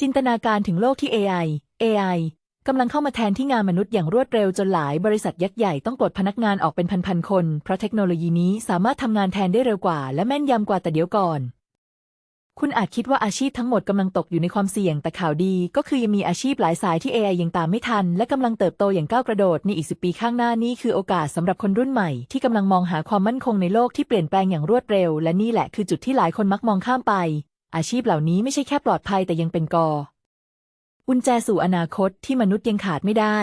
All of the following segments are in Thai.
จินตนาการถึงโลกที่ AI AI กำลังเข้ามาแทนที่งานมนุษย์อย่างรวดเร็วจนหลายบริษัทยักษ์ใหญ่ต้องปลดพนักงานออกเป็นพันๆคน เพราะเทคโนโลยีนี้สามารถทำงานแทนได้เร็วกว่า และแม่นยำกว่าแต่เดี๋ยวก่อน คุณอาจคิดว่าอาชีพทั้งหมดกำลังตกอยู่ในความเสี่ยงแต่ข่าวดี ก็คือยังมีอาชีพหลายสายที่ AI ยังตามไม่ทัน และกำลังเติบโตอย่างก้าวกระโดดในอีกสิปีข้างหน้านี่คือโอกาสสำหรับคนรุ่นใหม่ ที่กำลังมองหาความมั่นคงในโลกที่เปลี่ยนแปลงอย่างรวดเร็ว และนี่แหละคือจุดที่หลายคนมักมองข้ามไป อาชีพเหล่านี้ไม่ใช่แค่ปลอดภัยแต่ยังเป็นกอกุญแจสู่อนาคตที่มนุษย์ยังขาดไม่ได้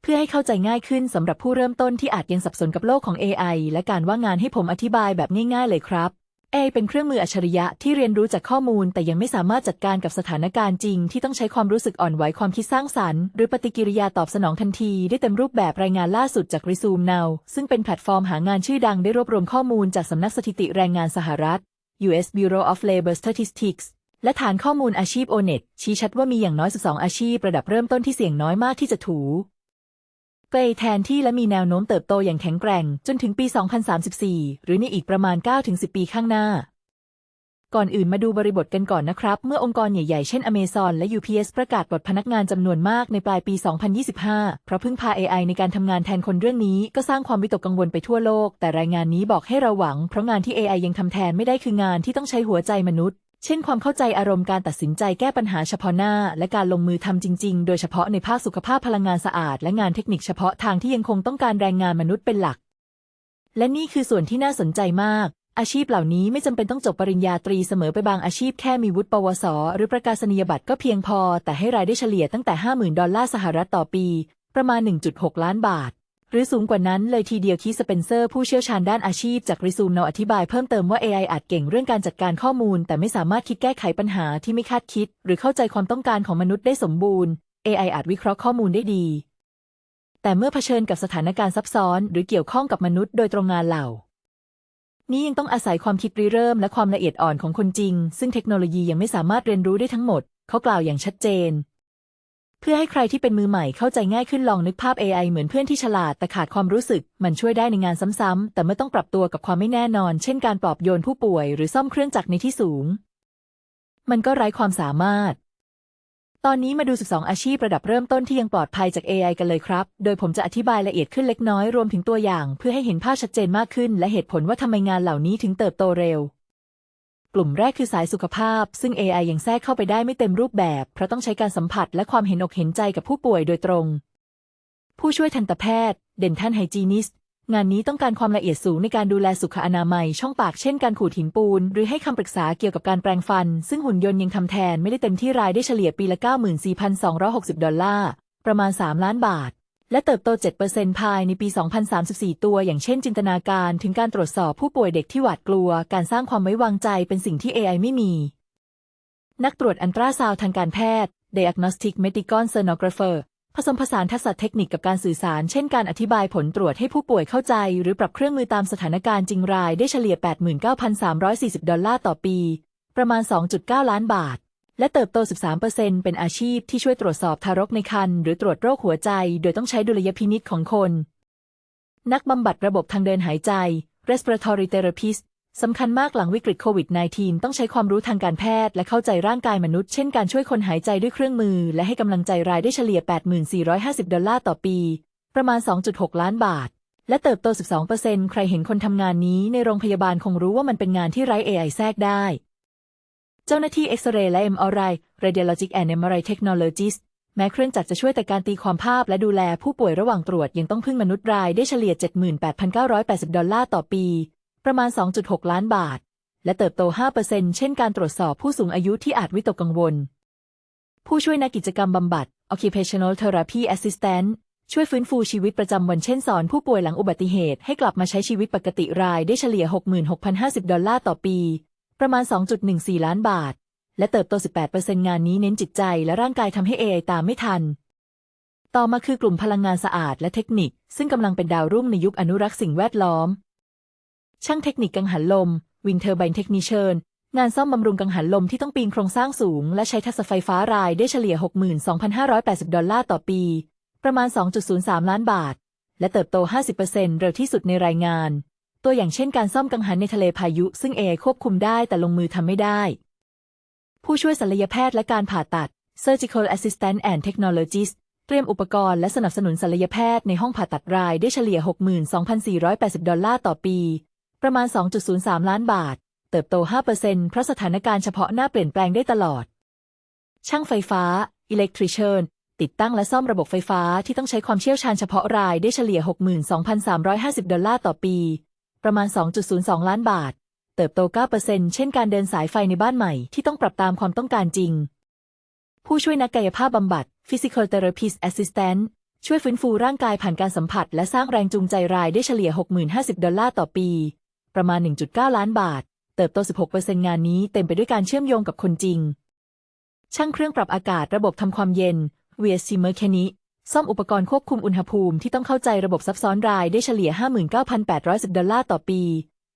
เพื่อให้เข้าใจง่ายขึ้นสำหรับผู้เริ่มต้นที่อาจยังสับสนกับโลกของ AI และการว่างงานให้ผมอธิบายแบบง่ายๆเลยครับ AI เป็นเครื่องมืออัจฉริยะที่เรียนรู้จากข้อมูล แต่ยังไม่สามารถจัดการกับสถานการณ์จริง ที่ต้องใช้ความรู้สึกอ่อนไหวความคิดสร้างสรรค์ หรือปฏิกิริยาตอบสนองทันที ได้เต็มรูปแบบรายงานล่าสุดจาก Resume Now ซึ่งเป็นแพลตฟอร์มหางานชื่อดังได้รวบรวมข้อมูลจากสำนักสถิติแรงงานสหรัฐ U.S. Bureau of Labor Statistics และฐานข้อมูลอาชีพ O-Net ชี้ชัดว่ามีอย่างน้อย 12 อาชีพระดับเริ่มต้นที่เสี่ยงน้อยมากที่จะถูเกรแทนที่และมีแนวโน้มเติบโตอย่างแข็งแกร่ง จนถึงปี 2034 หรือในอีกประมาณ 9-10 ปีข้างหน้า ก่อนอื่นมาดูบริบทกันก่อนนะครับ เมื่อองค์กรใหญ่ๆ เช่น Amazon และ UPS ประกาศปลดพนักงานจำนวนมากในปลายปี 2025 เพราะพึ่งพา AI ในการทำงานแทนคนเรื่องนี้ก็สร้างความวิตกกังวลไปทั่วโลก แต่รายงานนี้บอกให้เราหวัง เพราะงานที่ AI ยังทำแทนไม่ได้คืองานที่ต้องใช้หัวใจมนุษย์ เช่น ความเข้าใจอารมณ์การตัดสินใจแก้ปัญหาเฉพาะหน้า และการลงมือทำจริง ๆ โดยเฉพาะในภาคสุขภาพพลังงานสะอาด และงานเทคนิคเฉพาะทางที่ยังคงต้องการแรงงานมนุษย์เป็นหลักและนี่คือส่วนที่น่าสนใจมาก อาชีพเหล่านี้ไม่จำเป็นต้องจบปริญญาตรีเสมอไปบางอาชีพแค่มีวุฒิปวส หรือประกาศนียบัตรก็เพียงพอ แต่ให้รายได้เฉลี่ยตั้งแต่ 50,000 ดอลลาร์สหรัฐต่อปี ประมาณ 1.6 ล้านบาท หรือสูงกว่านั้นเลยทีเดียวคีสเปนเซอร์ผู้เชี่ยวชาญด้านอาชีพจากริซูมเนาอธิบายเพิ่มเติมว่า AI อาจเก่งเรื่องการจัดการข้อมูล แต่ไม่สามารถคิดแก้ไขปัญหาที่ไม่คาดคิด หรือเข้าใจความต้องการของมนุษย์ได้สมบูรณ์ AI อาจวิเคราะห์ข้อมูลได้ดี แต่เมื่อเผชิญกับสถานการณ์ซับซ้อน หรือเกี่ยวข้องกับมนุษย์โดยตรงงานเหล่า นี้ยังต้องอาศัยความคิดริเริ่มและความละเอียดอ่อนของคนจริง ซึ่งเทคโนโลยียังไม่สามารถเรียนรู้ได้ทั้งหมด เขากล่าวอย่างชัดเจน เพื่อให้ใครที่เป็นมือใหม่เข้าใจง่ายขึ้นลองนึกภาพ AI เหมือนเพื่อนที่ฉลาดแต่ขาดความรู้สึก มันช่วยได้ในงานซ้ำๆแต่เมื่อต้องปรับตัวกับความไม่แน่นอน เช่นการปลอบโยนผู้ป่วย หรือซ่อมเครื่องจักรในที่สูง มันก็ไร้ความสามารถ ตอนนี้มาดู 12 อาชีพระดับเริ่มต้นที่ยังปลอดภัยจาก AI กันเลยครับ โดยผมจะอธิบายละเอียดขึ้นเล็กน้อยรวมถึงตัวอย่าง เพื่อให้เห็นภาพชัดเจนมากขึ้น และเหตุผลว่าทำไมงานเหล่านี้ถึงเติบโตเร็ว กลุ่มแรกคือสายสุขภาพ ซึ่ง AI ยังแทรกเข้าไปได้ไม่เต็มรูปแบบ เพราะต้องใช้การสัมผัสและความเห็นอกเห็นใจกับผู้ป่วยโดยตรง ผู้ช่วยทันตแพทย์ เด่นท่านไฮจีนิส งานนี้ต้องการความละเอียดสูงในการดูแลสุขอนามัย ช่องปากเช่นการขูดหินปูน หรือให้คำปรึกษาเกี่ยวกับการแปรงฟัน ซึ่งหุ่นยนต์ยังทำแทนไม่ได้เต็มที่รายได้เฉลี่ยปีละ 94,260 ดอลลาร์ ประมาณ 3 ล้านบาท และเติบโต 7%ภายในปี 2034 ตัว อย่างเช่นจินตนาการถึงการตรวจสอบผู้ป่วยเด็กที่หวาดกลัว การสร้างความไว้วางใจเป็นสิ่งที่ AI ไม่มี นักตรวจอันตราซาวด์ทางการแพทย์ Diagnostic Medical Sonographer ผสมผสานทักษะเทคนิคกับการสื่อสาร เช่นการอธิบายผลตรวจให้ผู้ป่วยเข้าใจ หรือปรับเครื่องมือตามสถานการณ์จริงรายได้เฉลี่ย 89,340 ดอลลาร์ต่อปี ประมาณ 2.9 ล้านบาท และเติบโต 13%เป็นอาชีพที่ช่วยตรวจสอบทารกในครรภ์หรือตรวจโรคหัวใจ โดยต้องใช้ดุลยพินิจของคน นักบำบัดระบบทางเดินหายใจ respiratory therapist สำคัญมากหลังวิกฤตโควิด -19 ต้องใช้ความรู้ทางการแพทย์และเข้าใจร่างกายมนุษย์ เช่นการช่วยคนหายใจด้วยเครื่องมือ และให้กำลังใจรายได้เฉลี่ย 8450 ดอลลาร์ต่อปี ประมาณ 2.6 ล้านบาท และเติบโต 12%ใครเห็นคนทำงานนี้ในโรงพยาบาลคงรู้ว่ามันเป็นงานที่ไร้ AI แทรกได้ เจ้าหน้าที่เอ็กซเรย์และ MRI Radiologic and MRI Technologist แม้เครื่องจักรจะช่วยแต่การตีความภาพและดูแลผู้ป่วยระหว่างตรวจยังต้องพึ่งมนุษย์รายได้เฉลี่ย 78,980 ดอลลาร์ต่อปี ประมาณ 2.6 ล้านบาท และเติบโต 5%เช่นการตรวจสอบผู้สูงอายุที่อาจวิตกกังวล ผู้ช่วยนักกิจกรรมบำบัด Occupational Therapy Assistant ช่วยฟื้นฟูชีวิตประจำวันเช่นสอนผู้ป่วยหลังอุบัติเหตุให้กลับมาใช้ชีวิตปกติรายได้เฉลี่ย 66,050 ดอลลาร์ต่อปี ประมาณ 2.14 ล้านบาท และเติบโต 18%งานนี้เน้นจิตใจและร่างกายทำให้ AI ตามไม่ทัน ต่อมาคือกลุ่มพลังงานสะอาดและเทคนิค ซึ่งกำลังเป็นดาวรุ่งในยุคอนุรักษ์สิ่งแวดล้อม ช่างเทคนิคกังหันลม วินเทอร์ไบน์เทคนิเชินงานซ่อมบำรุงกังหันลมที่ต้องปีนโครงสร้างสูง และใช้ทักษะไฟฟ้ารายได้เฉลี่ย 62,580 ดอลลาร์ต่อปี ประมาณ 2.03 ล้านบาท และเติบโต 50%เร็วที่สุดในรายงาน ตัวอย่างเช่นการซ่อมกังหันในทะเลพายุ ซึ่ง AI ควบคุมได้แต่ลงมือทำไม่ได้ ผู้ช่วยศัลยแพทย์และการผ่าตัด Surgical Assistant and Technologist เตรียมอุปกรณ์และสนับสนุนศัลยแพทย์ในห้องผ่าตัดรายได้เฉลี่ย 62,480 ดอลลาร์ต่อปี ประมาณ 2.03 ล้านบาท เติบโต 5%เพราะสถานการณ์เฉพาะหน้าเปลี่ยนแปลงได้ตลอด ช่างไฟฟ้า Electrician ติดตั้งและซ่อมระบบไฟฟ้าที่ต้องใช้ความเชี่ยวชาญเฉพาะรายได้เฉลี่ย 62,350 ดอลลาร์ต่อปี ประมาณ 2.02 ล้านบาท เติบโต 9%เช่นการเดินสายไฟในบ้านใหม่ที่ต้องปรับตามความต้องการจริง ผู้ช่วยนักกายภาพบำบัด Physical Therapist Assistant ช่วยฟื้นฟูร่างกายผ่านการสัมผัส และสร้างแรงจูงใจรายได้เฉลี่ย 60,050 ดอลลาร์ต่อปี ประมาณ 1.9 ล้านบาท เติบโต 16%งานนี้เต็มไปด้วยการเชื่อมโยงกับคนจริง ช่างเครื่องปรับอากาศระบบทำความเย็น VSC Mechanic ซ่อมอุปกรณ์ควบคุมอุณหภูมิที่ต้องเข้าใจระบบซับซ้อนรายได้เฉลี่ย 59,810 ดอลลาร์ต่อปี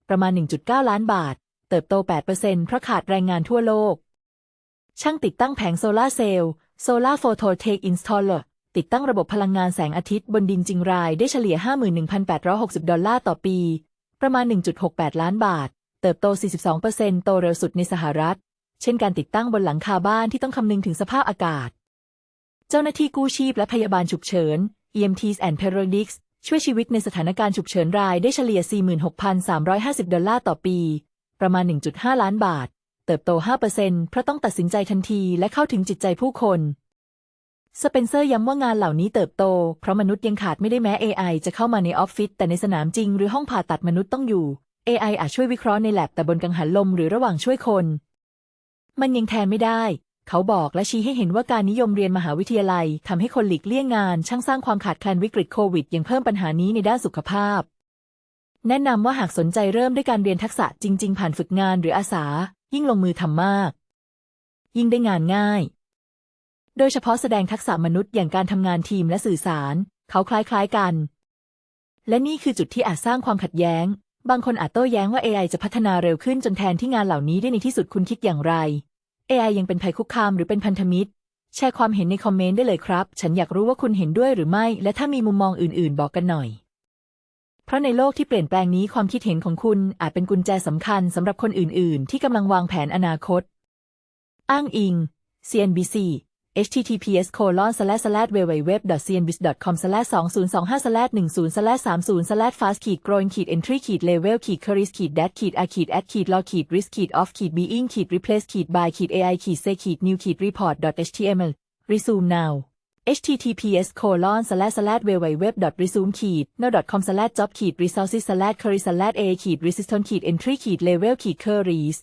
ประมาณ 1.9 ล้านบาท เติบโต 8%เพราะขาดแรงงานทั่วโลก ช่างติดตั้งแผงโซลาร์เซลล์ Solar Photovoltaic Install ติดตั้งระบบพลังงานแสงอาทิตย์บนดินจริงรายได้เฉลี่ย 51,860 ดอลลาร์ต่อปี ประมาณ 1.68 ล้านบาท เติบโต 42%โตเร็วสุดในสหรัฐ เช่นการติดตั้งบนหลังคาบ้านที่ต้องคำนึงถึงสภาพอากาศ เจ้าหน้าที่กู้ชีพและพยาบาลฉุกเฉิน EMTs and Paramedics ช่วยชีวิตในสถานการณ์ฉุกเฉินรายได้เฉลี่ย 46,350 ดอลลาร์ต่อปี ประมาณ 1.5 ล้านบาท เติบโต 5%เพราะต้องตัดสินใจทันทีและเข้าถึงจิตใจผู้คน สเปนเซอร์ย้ำว่างานเหล่านี้เติบโต เพราะมนุษย์ยังขาดไม่ได้แม้ AI จะเข้ามาในออฟฟิศแต่ในสนามจริงหรือห้องผ่าตัดมนุษย์ต้องอยู่ AI อาจช่วยวิเคราะห์ในแลบแต่บนกังหันลมหรือระหว่างช่วยคน มันยังแทนไม่ได้ เขาบอกและชี้ให้เห็นว่าการนิยมเรียนมหาวิทยาลัยทำให้คนหลีกเลี่ยงงาน ช่างสร้างความขาดแคลนวิกฤตโควิด ยังเพิ่มปัญหานี้ในด้านสุขภาพ แนะนำว่าหากสนใจเริ่มด้วยการเรียนทักษะจริง ๆ ผ่านฝึกงานหรืออาสา ยิ่งลงมือทำมาก ยิ่งได้งานง่าย โดยเฉพาะแสดงทักษะมนุษย์อย่างการทำงานทีมและสื่อสาร เขาคล้ายๆกัน และนี่คือจุดที่อาจสร้างความขัดแย้ง บางคนอาจโต้แย้งว่า AI จะพัฒนาเร็วขึ้นจนแทนที่งานเหล่านี้ได้ในที่สุดคุณคิดอย่างไร AI ยังเป็นภัยคุกคามหรือเป็นพันธมิตร แชร์ความเห็นในคอมเมนต์ได้เลยครับ ฉันอยากรู้ว่าคุณเห็นด้วยหรือไม่ และถ้ามีมุมมองอื่นๆ บอกกันหน่อย เพราะในโลกที่เปลี่ยนแปลงนี้ความคิดเห็นของคุณอาจเป็นกุญแจสำคัญสำหรับคนอื่น ๆ ที่กำลังวางแผนอนาคต อ้างอิง CNBC https colon slash slash www cnbc com slash 2025 slash 10 slash 30 slash fast ขีด growing ขีด entry ขีด level ขีด careers ขีด dat ขีด a ขีด at ขีด law ขีด risk ขีด off ขีด being ขีด replace ขีด by ขีด ai ขีด say ขีด new ขีด report html resume now https colon slash slash www resume ขีด no com slash job ขีด resources slash career slash a ขีด resistance ขีด entry ขีด level ขีด careers